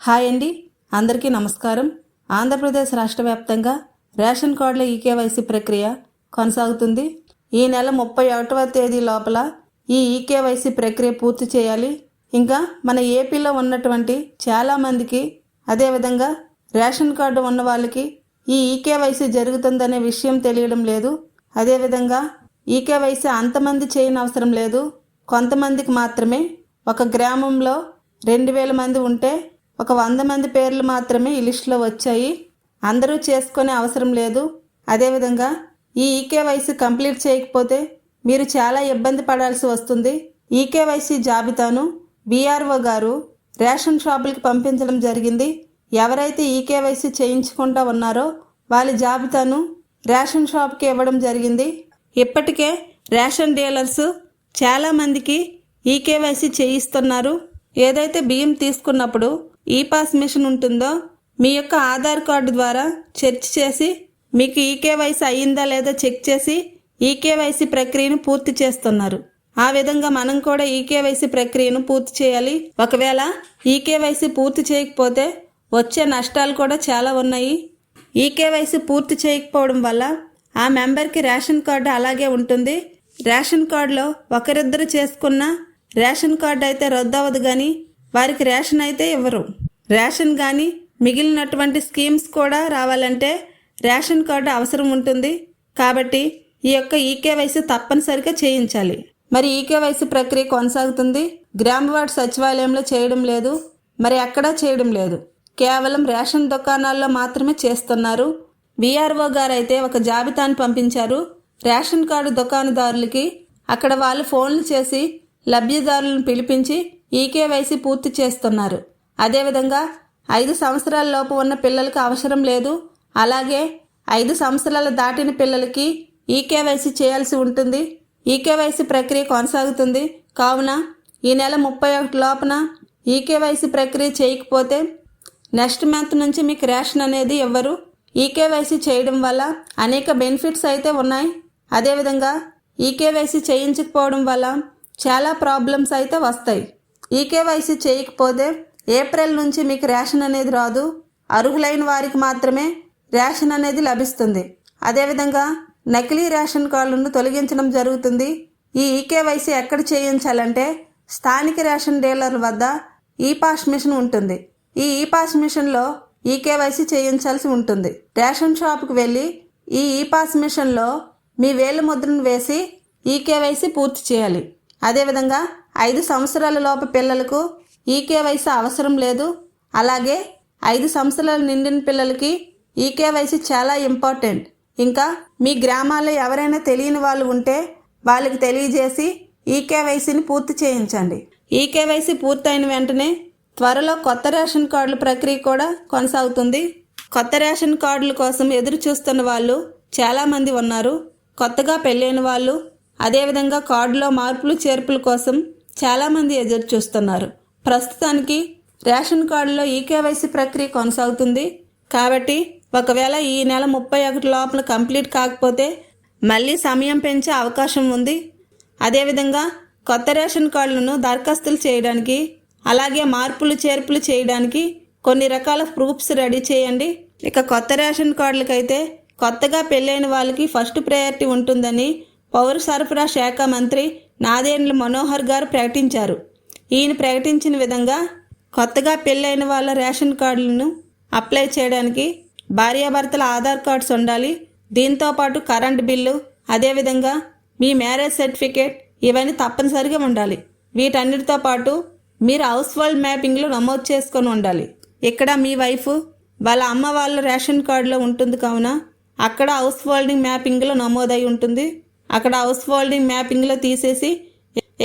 Hi అండి. అందరికీ నమస్కారం. ఆంధ్రప్రదేశ్ రాష్ట్ర వ్యాప్తంగా రేషన్ కార్డుల ఈకేవైసీ ప్రక్రియ కొనసాగుతుంది. ఈ నెల ముప్పై ఒకటవ తేదీ లోపల ఈ ఈకేవైసీ ప్రక్రియ పూర్తి చేయాలి. ఇంకా మన ఏపీలో ఉన్నటువంటి చాలామందికి అదేవిధంగా రేషన్ కార్డు ఉన్న వాళ్ళకి ఈ ఈకేవైసీ జరుగుతుందనే విషయం తెలియడం లేదు. అదేవిధంగా ఈకేవైసీ అంతమంది చేయని అవసరం లేదు. కొంతమందికి మాత్రమే ఒక గ్రామంలో రెండు వేల మంది ఉంటే ఒక వంద మంది పేర్లు మాత్రమే ఈ లిస్టులో వచ్చాయి. అందరూ చేసుకునే అవసరం లేదు. అదేవిధంగా ఈ ఈకేవైసీ కంప్లీట్ చేయకపోతే మీరు చాలా ఇబ్బంది పడాల్సి వస్తుంది. ఈకేవైసీ జాబితాను బీఆర్ఓ గారు రేషన్ షాపులకి పంపించడం జరిగింది. ఎవరైతే ఈకేవైసీ చేయించుకుంటా ఉన్నారో వాళ్ళ జాబితాను రేషన్ షాప్కి ఇవ్వడం జరిగింది. ఇప్పటికే రేషన్ డీలర్స్ చాలామందికి ఈకేవైసీ చేయిస్తున్నారు. ఏదైతే బియ్యం తీసుకున్నప్పుడు ఈ పాస్ మిషన్ ఉంటుందో మీ యొక్క ఆధార్ కార్డు ద్వారా చర్చ్ చేసి మీకు ఈకేవైసీ అయ్యిందా లేదా చెక్ చేసి ఈకేవైసీ ప్రక్రియను పూర్తి చేస్తున్నారు. ఆ విధంగా మనం కూడా ఈకేవైసీ ప్రక్రియను పూర్తి చేయాలి. ఒకవేళ ఈకేవైసీ పూర్తి చేయకపోతే వచ్చే నష్టాలు కూడా చాలా ఉన్నాయి. ఈకేవైసీ పూర్తి చేయకపోవడం వల్ల ఆ మెంబర్కి రేషన్ కార్డు అలాగే ఉంటుంది. రేషన్ కార్డులో ఒకరిద్దరు చేసుకున్న రేషన్ కార్డు అయితే రద్దు అవ్వదు కానీ వారికి రేషన్ అయితే ఇవ్వరు. రేషన్ కానీ మిగిలినటువంటి స్కీమ్స్ కూడా రావాలంటే రేషన్ కార్డు అవసరం ఉంటుంది. కాబట్టి ఈ యొక్క ఈకేవైసీ తప్పనిసరిగా చేయించాలి. మరి ఈకేవైసీ ప్రక్రియ కొనసాగుతుంది. గ్రామవార్డు సచివాలయంలో చేయడం లేదు. మరి ఎక్కడా చేయడం లేదు. కేవలం రేషన్ దుకాణాల్లో మాత్రమే చేస్తున్నారు. విఆర్ఓ గారు అయితే ఒక జాబితాను పంపించారు. రేషన్ కార్డు దుకాణదారులకి అక్కడ వాళ్ళు ఫోన్లు చేసి లబ్ధిదారులను పిలిపించి ఈకేవైసీ పూర్తి చేస్తున్నారు. అదేవిధంగా ఐదు సంవత్సరాల లోపు ఉన్న పిల్లలకు అవసరం లేదు. అలాగే ఐదు సంవత్సరాలు దాటిన పిల్లలకి ఈకేవైసీ చేయాల్సి ఉంటుంది. ఈకేవైసీ ప్రక్రియ కొనసాగుతుంది. కావున ఈ నెల ముప్పై ఒకటి లోపున ఈకేవైసీ ప్రక్రియ చేయకపోతే నెక్స్ట్ మంత్ నుంచి మీకు రేషన్ అనేది ఇవ్వరు. ఈకేవైసీ చేయడం వల్ల అనేక బెనిఫిట్స్ అయితే ఉన్నాయి. అదేవిధంగా ఈకేవైసీ చేయించకపోవడం వల్ల చాలా ప్రాబ్లమ్స్ అయితే వస్తాయి. ఈకేవైసీ చేయకపోతే ఏప్రిల్ నుంచి మీకు రేషన్ అనేది రాదు. అర్హులైన వారికి మాత్రమే రేషన్ అనేది లభిస్తుంది. అదేవిధంగా నకిలీ రేషన్ కార్డులను తొలగించడం జరుగుతుంది. ఈ ఈకేవైసీ ఎక్కడ చేయించాలంటే స్థానిక రేషన్ డీలర్ల వద్ద ఈ పాస్ మిషన్ ఉంటుంది. ఈ ఈ పాస్ మిషన్లో ఈకేవైసీ చేయించాల్సి ఉంటుంది. రేషన్ షాప్కి వెళ్ళి ఈ ఈ పాస్ మిషన్లో మీ వేలు ముద్రను వేసి ఈకేవైసీ పూర్తి చేయాలి. అదేవిధంగా ఐదు సంవత్సరాల లోపు పిల్లలకు ఈకేవైసీ అవసరం లేదు. అలాగే ఐదు సంవత్సరాలు నిండిన పిల్లలకి ఈకేవైసీ చాలా ఇంపార్టెంట్. ఇంకా మీ గ్రామాల్లో ఎవరైనా తెలియని వాళ్ళు ఉంటే వాళ్ళకి తెలియజేసి ఈకేవైసీని పూర్తి చేయించండి. ఈకేవైసీ పూర్తయిన వెంటనే త్వరలో కొత్త రేషన్ కార్డుల ప్రక్రియ కూడా కొనసాగుతుంది. కొత్త రేషన్ కార్డుల కోసం ఎదురు చూస్తున్న వాళ్ళు చాలామంది ఉన్నారు. కొత్తగా పెళ్ళైన వాళ్ళు అదేవిధంగా కార్డులో మార్పులు చేర్పుల కోసం చాలామంది ఎదురు చూస్తున్నారు. ప్రస్తుతానికి రేషన్ కార్డులో ఈకేవైసీ ప్రక్రియ కొనసాగుతుంది. కాబట్టి ఒకవేళ ఈ నెల ముప్పై ఒకటి లోపల కంప్లీట్ కాకపోతే మళ్ళీ సమయం పెంచే అవకాశం ఉంది. అదేవిధంగా కొత్త రేషన్ కార్డులను దరఖాస్తులు చేయడానికి అలాగే మార్పులు చేర్పులు చేయడానికి కొన్ని రకాల ప్రూఫ్స్ రెడీ చేయండి. ఇక కొత్త రేషన్ కార్డులకైతే కొత్తగా పెళ్ళైన వాళ్ళకి ఫస్ట్ ప్రయారిటీ ఉంటుందని పౌర సరఫరా శాఖ మంత్రి నాదేండ్ల మనోహర్ గారు ప్రకటించారు. ఈయన ప్రకటించిన విధంగా కొత్తగా పెళ్ళైన వాళ్ళ రేషన్ కార్డులను అప్లై చేయడానికి భార్యాభర్తల ఆధార్ కార్డ్స్ ఉండాలి. దీంతో పాటు కరెంట్ బిల్లు అదేవిధంగా మీ మ్యారేజ్ సర్టిఫికేట్ ఇవన్నీ తప్పనిసరిగా ఉండాలి. వీటన్నిటితో పాటు మీరు హౌస్ హోల్డ్ మ్యాపింగ్లో నమోదు చేసుకొని ఉండాలి. ఇక్కడ మీ వైఫ్ వాళ్ళ అమ్మ వాళ్ళ రేషన్ కార్డులో ఉంటుంది కావున అక్కడ హౌస్ హోల్డింగ్ మ్యాపింగ్లో నమోదై ఉంటుంది. అక్కడ హౌస్ హోల్డింగ్ మ్యాపింగ్లో తీసేసి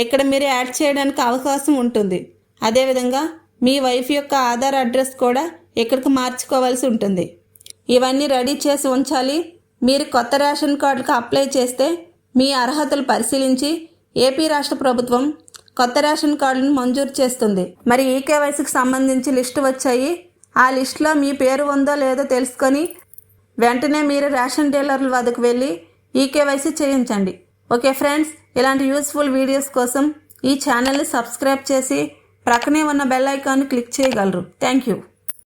ఇక్కడ మీరు యాడ్ చేయడానికి అవకాశం ఉంటుంది. అదేవిధంగా మీ వైఫ్ యొక్క ఆధార్ అడ్రస్ కూడా ఇక్కడికి మార్చుకోవాల్సి ఉంటుంది. ఇవన్నీ రెడీ చేసి ఉంచాలి. మీరు కొత్త రేషన్ కార్డుకు అప్లై చేస్తే మీ అర్హతలు పరిశీలించి ఏపీ రాష్ట్ర ప్రభుత్వం కొత్త రేషన్ కార్డును మంజూరు చేస్తుంది. మరి ఈకేవైసీకి సంబంధించి లిస్టు వచ్చాయి. ఆ లిస్టులో మీ పేరు ఉందో లేదో తెలుసుకొని వెంటనే మీరు రేషన్ డీలర్ల వద్దకు వెళ్ళి ఈకేవైసీ చేయించండి. ఓకే ఫ్రెండ్స్ ఇలాంటి యూస్ఫుల్ వీడియోస్ కోసం ఈ ఛానల్ని సబ్స్క్రైబ్ చేసి ప్రక్కనే ఉన్న బెల్ ఐకాన్ క్లిక్ చేయగలరు. Thank you.